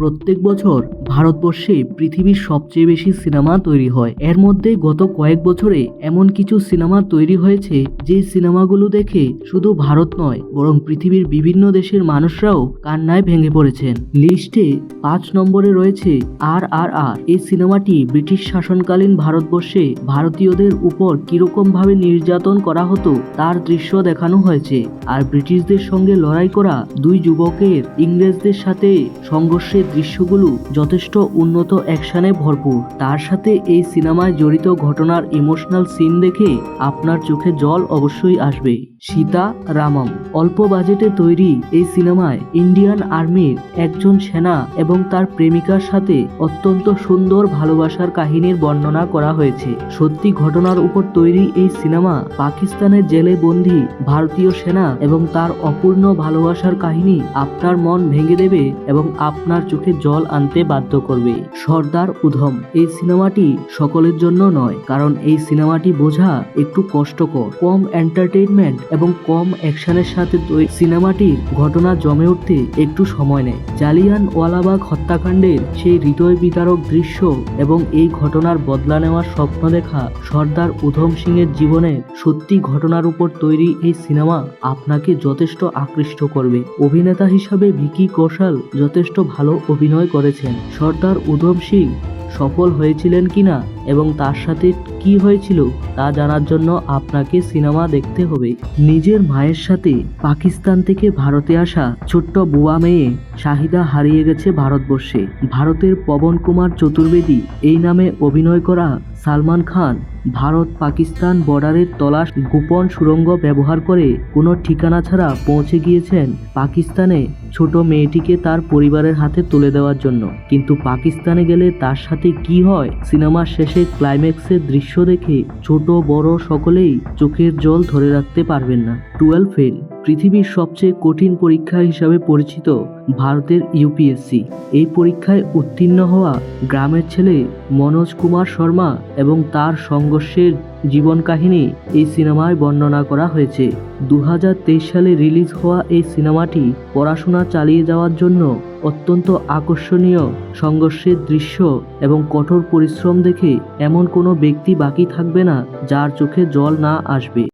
প্রত্যেক বছর ভারতবর্ষে পৃথিবীর সবচেয়ে বেশি সিনেমা তৈরি হয়। এর মধ্যে গত কয়েক বছরে এমন কিছু সিনেমা তৈরি হয়েছে যে সিনেমাগুলো দেখে শুধু ভারত নয়, বরং পৃথিবীর বিভিন্ন দেশের মানুষরাও কান্নায় ভেঙে পড়েছেন। লিস্টে পাঁচ নম্বরে রয়েছে আর আর আর এই সিনেমাটি ব্রিটিশ শাসনকালীন ভারতবর্ষে ভারতীয়দের উপর কীরকম ভাবে নির্যাতন করা হতো তার দৃশ্য দেখানো হয়েছে। আর ব্রিটিশদের সঙ্গে লড়াই করা দুই যুবকের ইংরেজদের সাথে সংঘর্ষের দৃশ্যগুলো যথেষ্ট উন্নত অ্যাকশনে ভরপুর। তার সাথে এই সিনেমায় জড়িত ঘটনার ইমোশনাল সিন দেখে আপনার চোখে জল অবশ্যই আসবে। সীতা রামম, অল্প বাজেটে তৈরি এই সিনেমায় ইন্ডিয়ান আর্মির একজন সেনা এবং তার প্রেমিকার সাথে অত্যন্ত সুন্দর ভালোবাসার কাহিনীর বর্ণনা করা হয়েছে। সত্যি ঘটনার উপর তৈরি এই সিনেমা পাকিস্তানের জেলে বন্দী ভারতীয় সেনা এবং তার অপূর্ণ ভালোবাসার কাহিনী আপনার মন ভেঙে দেবে এবং আপনার চোখে জল আনতে বাধ্য করবে। সর্দার উধম, এই সিনেমাটি সকলের জন্য নয়, কারণ এই সিনেমাটি বোঝা একটু কষ্টকর। কম এন্টারটেইনমেন্ট এবং কম অ্যাকশনের সাথে সিনেমাটির ঘটনা জমে উঠতে একটু সময় নেয়। জালিয়ান ওয়ালাবাগ হত্যাকাণ্ডের সেই হৃদয় বিদারক দৃশ্য এবং এই ঘটনার বদলা নেওয়ার স্বপ্ন দেখা সর্দার উধম সিং এর জীবনের সত্যি ঘটনার উপর তৈরি এই সিনেমা আপনাকে যথেষ্ট আকৃষ্ট করবে। অভিনেতা হিসাবে ভিকি কৌশল যথেষ্ট ভালো অভিনয় করেছেন। সর্দার উধম সিং সফল হয়েছিলেন কিনা এবং তার সাথে কি হয়েছিল তা জানার জন্য আপনাকে সিনেমা দেখতে হবে। নিজের মায়ের সাথে পাকিস্তান থেকে ভারতে আসা ছোট্ট বুয়া মেয়ে শাহিদা হারিয়ে গেছে ভারতবর্ষে। ভারতের পবন কুমার চতুর্বেদী এই নামে অভিনয় করা সালমান খান ভারত পাকিস্তান বর্ডারের তলাশ গোপন সুড়ঙ্গ ব্যবহার করে কোনো ঠিকানা ছাড়া পৌঁছে গিয়েছেন পাকিস্তানে ছোট মেয়েটিকে তার পরিবারের হাতে তুলে দেওয়ার জন্য। কিন্তু পাকিস্তানে গেলে তার সাথে কি হয় সিনেমার শেষে ক্লাইম্যাক্সের দৃশ্য দেখে ছোট বড় সকলেই চোখের জল ধরে রাখতে পারবেন না। Twelve fail. পৃথিবীর সবচেয়ে কঠিন পরীক্ষা হিসাবে পরিচিত ভারতের ইউপিএসসি। এই পরীক্ষায় উত্তীর্ণ হওয়া গ্রামের ছেলে মনোজ কুমার শর্মা এবং তার সংঘর্ষের জীবন কাহিনী এই সিনেমায় বর্ণনা করা হয়েছে। দু হাজার তেইশ সালে রিলিজ হওয়া এই সিনেমাটি পড়াশোনা চালিয়ে যাওয়ার জন্য অত্যন্ত আকর্ষণীয় সংঘর্ষের দৃশ্য এবং কঠোর পরিশ্রম দেখে এমন কোনো ব্যক্তি বাকি থাকবে না যার চোখে জল না আসবে।